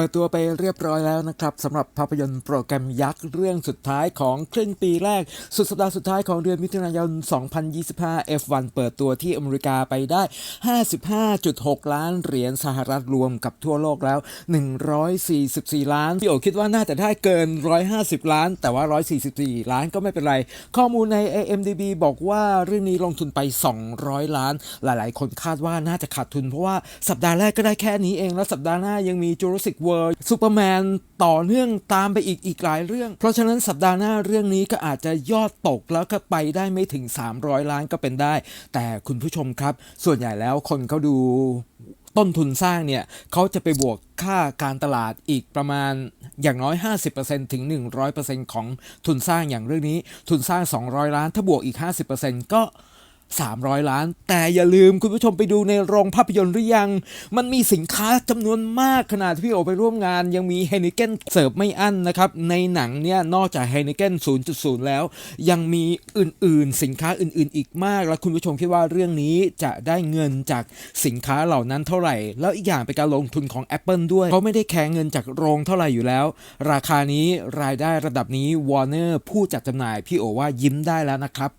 ปิดตัวไปเรียบร้อยแล้วนะครับสำหรับภาพยนตร์โปรแกรมยักษ์เรื่องสุดท้ายของครึ่งปีแรก สุดสัปดาห์สุดท้ายของเดือนมิถุนายน 2025 F1 เปิดตัวที่อเมริกาไปได้ 55.6 ล้านเหรียญสหรัฐรวมกับทั่วโลกแล้ว 144 ล้าน พี่โอคิดว่าน่าจะได้เกิน 150 ล้าน แต่ว่า 144 ล้านก็ไม่เป็นไร ข้อมูลใน AMDB บอกว่าเรื่องนี้ลงทุนไป 200 ล้าน หลาย ๆ คนคาดว่าน่าจะขาดทุนเพราะว่าสัปดาห์แรกก็ได้แค่นี้เองแล้วสัปดาห์หน้ายังมีจูรสิก Jurassic World Superman ต่อเนื่องตามไปอีกอีกหลายเรื่อง เพราะฉะนั้นสัปดาห์หน้าเรื่องนี้ก็อาจจะยอดตกแล้วก็ไปได้ไม่ถึง 300 ล้านก็เป็นได้ แต่คุณผู้ชมครับ ส่วนใหญ่แล้วคนเขาดูต้นทุนสร้างเนี่ยเขาจะไปบวกค่าการตลาดอีกประมาณอย่างน้อย 50%ถึง 100%ของทุนสร้างอย่างเรื่องนี้ ทุนสร้าง 200 ล้าน ถ้าบวกอีก 50%ก็ 300 ล้าน แต่อย่าลืมคุณผู้ชมไปดูในโรงภาพยนตร์หรือยัง มันมีสินค้าจำนวนมากขนาดที่พี่โอไปร่วมงาน ยังมีเฮนิเกนเสิร์ฟไม่อั้นนะครับ ในหนังเนี่ย นอกจากเฮนิเกน0.0 แล้ว ยังมีอื่นๆ สินค้าอื่นๆ อีกมาก แล้วคุณผู้ชมคิดว่าเรื่องนี้จะได้เงินจากสินค้าเหล่านั้นเท่าไหร่ แล้วอีกอย่างเป็นการลงทุนของ Apple ด้วยเขาไม่ได้แคร์เงินจากโรงเท่าไหร่อยู่แล้ว ราคานี้รายได้ระดับนี้ Warner ผู้จัดจำหน่ายพี่โอว่ายิ้มได้แล้วนะครับ